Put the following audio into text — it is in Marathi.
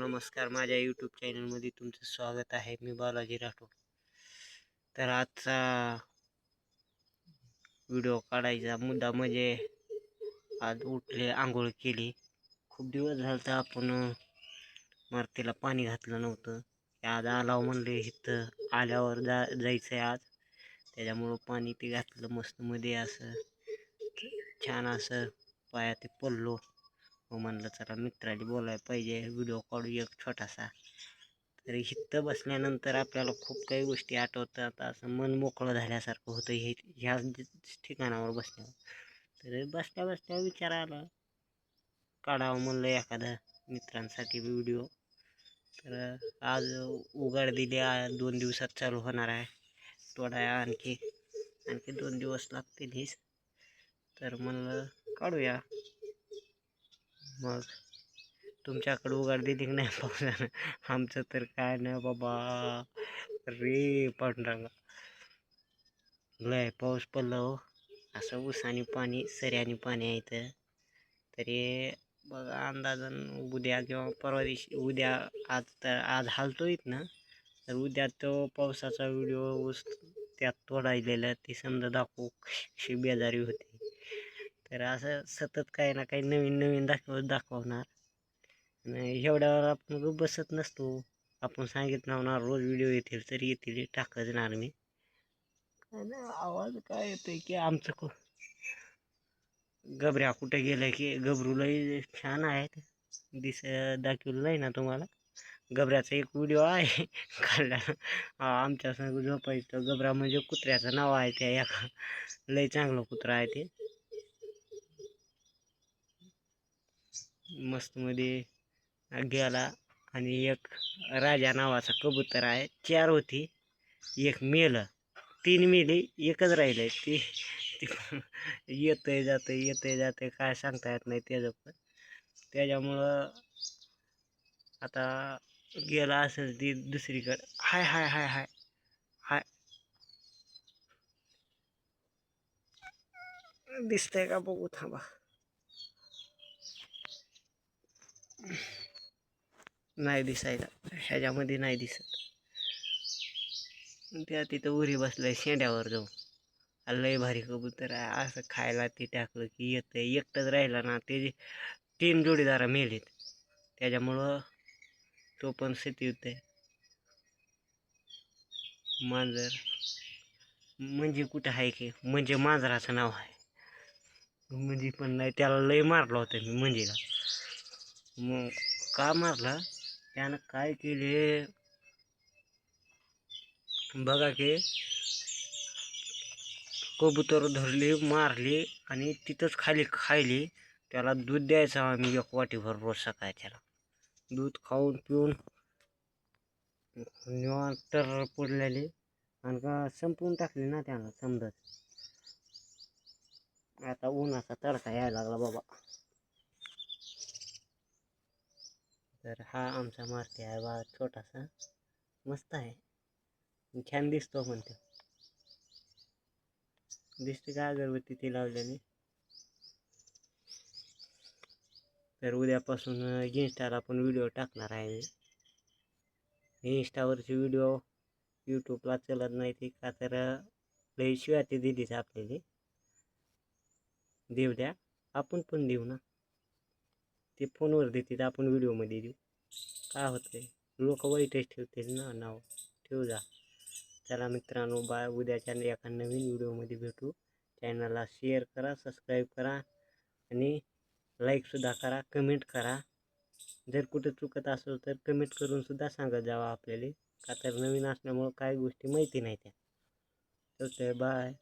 नमस्कार माझ्या यूट्यूब चॅनलमध्ये तुमचं स्वागत आहे. मी बालाजी राठोड. तर आजचा व्हिडिओ काढायचा मुद्दा म्हणजे आज उठले आंघोळ केली. खूप दिवस झालं तर आपण मारुतीला पाणी घातलं नव्हतं. आज आलाव म्हणले इथं आल्यावर जा जायचं आहे आज. त्याच्यामुळं पाणी ते घातलं मस्त मध्ये असं. छान असं पाया ते पडलो. हो म्हणलं चला मित्राला बोलायला पाहिजे. व्हिडिओ काढू एक छोटासा. तर इथं बसल्यानंतर आपल्याला खूप काही गोष्टी आठवतात. असं मन मोकळं झाल्यासारखं होतं हे ह्या ठिकाणावर बसल्यावर. तर बसल्या बसल्या विचार आला. काढावं म्हणलं एखादा मित्रांसाठी व्हिडिओ. तर आज उघड दिली दोन दिवसात चालू होणार आहे. थोडा आणखी आणखी दोन दिवस लागतील हीच. तर म्हणलं काढूया. मग तुमच्याकडं उघड दिली की नाही पावसानं आमचं तर काय नाही बाबा. रे पांढरांगा लय पाऊस पडला हो. असं उसाने पाणी सऱ्याने पाणी आहे इथं. तरी बघा अंदाजन उद्या किंवा परवा दिवशी उद्या आज तर आज हालतोय ना तर उद्या तो पावसाचा व्हिडिओ ऊस त्यात तोडायलेला ते समजा दाखवू कशी बेजारी होती. तर असं सतत काही ना काही नवीन नवीन दाखव दाखवणार. आणि एवढ्यावर आपण बसत नसतो. आपण सांगितलं होणार रोज व्हिडिओ येतील तरी येतील टाकणार मी. आवाज काय येतोय की आमचं को गबऱ्या कुठे गेलं की गबरूलाही छान आहेत. दिस दाखवलं नाही ना तुम्हाला. गबऱ्याचा एक व्हिडिओ आहे. काढला. आमच्या संग झोपायचं. गबरा म्हणजे कुत्र्याचं नाव आहे त्या एका. लय चांगलं कुत्रा आहे ते. मस्तमध्ये गेला आणि एक राजा नावाचा कबूतर आहे. चार होती एक मेलं. तीन मेली एकच राहिले ती ती येतंय जातंय येतंय जातंय काय सांगता येत नाही त्याचं पण. त्याच्यामुळं आता गेला असेल ती दुसरीकडं. हाय हाय हाय हाय हाय. दिसतंय का बघू थांबा. नाही दिसायला. ह्याच्यामध्ये नाही दिसत. त्या तिथं उरी बसलाय शेंड्यावर जाऊन. लय भारी कबूतर आहे. असं खायला ते टाकलं की येतं एकटंच राहिला ना ते तीन जोडीदारा मेलेत. त्याच्यामुळं तो पण स्थिती होते मांजर. म्हणजे कुठं आहे की? म्हणजे मांजराचं नाव आहे म्हणजे पण नाही त्याला लय मारलं होतं मी म्हणजेला मग का मारला? त्यानं काय केले? बघा की कबूतर धरली मारली आणि तिथंच खाली खायली. त्याला दूध द्यायचं आम्ही एक वाटीभर रोज सकाळी त्याला. दूध खाऊन पिऊन निवांत तर पडलेली. आणि का संपवून टाकली ना त्यानं समजत. आता उन्हाचा तडका यायला लागला बाबा. तर हा आमचा मारती आहे. बा छोटासा. मस्त आहे. छान दिसतो पण तो. दिसते का अगरबत्ती ती लावलेली? तर उद्यापासून इन्स्टाला पण व्हिडिओ टाकणार आहे इन्स्टावरचे व्हिडिओ यूट्यूबला चलत नाही ते का तर लई शिवाय ती दिलीच आपल्याला. देऊ द्या. आपण पण देऊ ना. ते फोनवर देतील आपण व्हिडिओमध्ये देऊ. काय होतंय? लोक वाईटच ठेवतील ना नाव. ठेवू जा चला मित्रांनो बाय. उद्याच्या एका नवीन व्हिडिओमध्ये भेटू. चॅनलला शेअर करा सबस्क्राईब करा आणि लाईकसुद्धा करा कमेंट करा. जर कुठं चुकत असेल तर कमेंट करूनसुद्धा सांगत जावा आपल्याला. का तर नवीन असल्यामुळं काही गोष्टी माहिती नाही त्या. तर बाय.